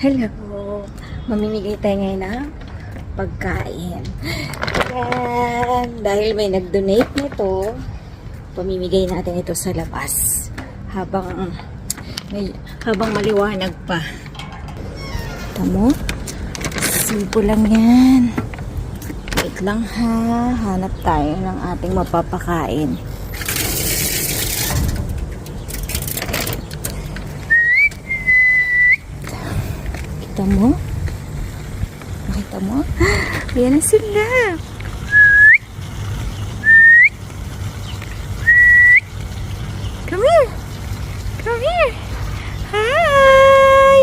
Hello! Mamimigay tayo ngayon ng pagkain. Yan! Dahil may nag-donate nito, pamimigay natin ito sa labas. Habang may, habang maliwanag pa. Tamo? Simple lang yan. Wait lang ha. Hanap tayo ng ating mapapakain. Kita mo? Nakita mo? Ayan na sila. Come here. Come here. Hi.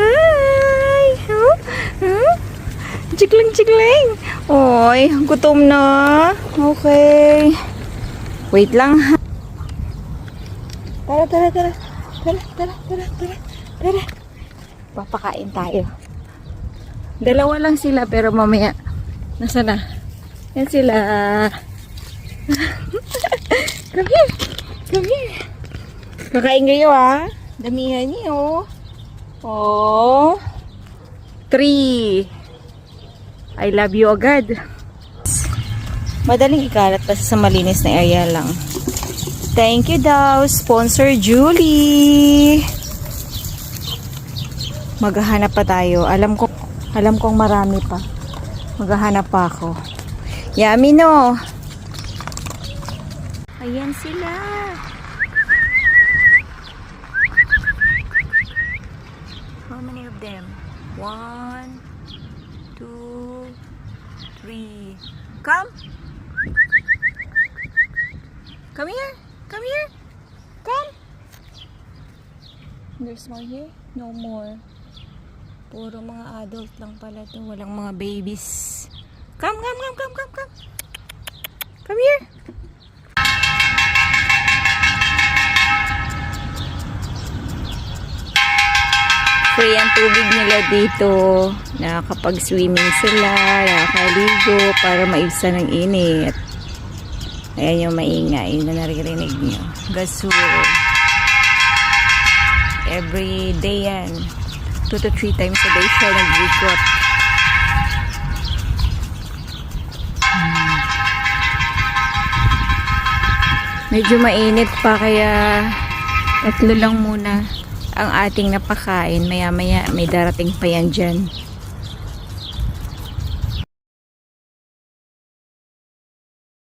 Hi. Huh? Huh? Chikling. Oy, gutom na. Okay. Wait lang ha. Tara, tara, tara. Tara, tara, tara, tara. Tara. Papakain tayo. Dalawa lang sila pero mamaya nasa na? Yan sila. Come here. Come here. Kakain kayo ah. Damihan niyo. Oh. Three. I love you agad. Madaling ikalat pa sa malinis na area lang. Thank you daw, sponsor Julie. Maghahanap pa tayo. Alam ko, alam kong marami pa. Maghahanap pa ako. Yummy no. Ayan sila. How many of them? One, two, three. Come. Come here. Come here. Come. There's more here? No more. Puro mga adult lang pala to. Walang mga babies. Come, come, come, come, come, come. Come here. Free ang tubig nila dito. Nakakapag-swimming sila, nakakaligo para maibsan ng init. Ayan yung maingay na naririnig nyo. Gasol. Every day yan. 2 to 3 times a day siya nag-ikot. Hmm. Medyo mainit pa kaya tatlo lang muna ang ating napakain. Maya maya may darating pa yan dyan.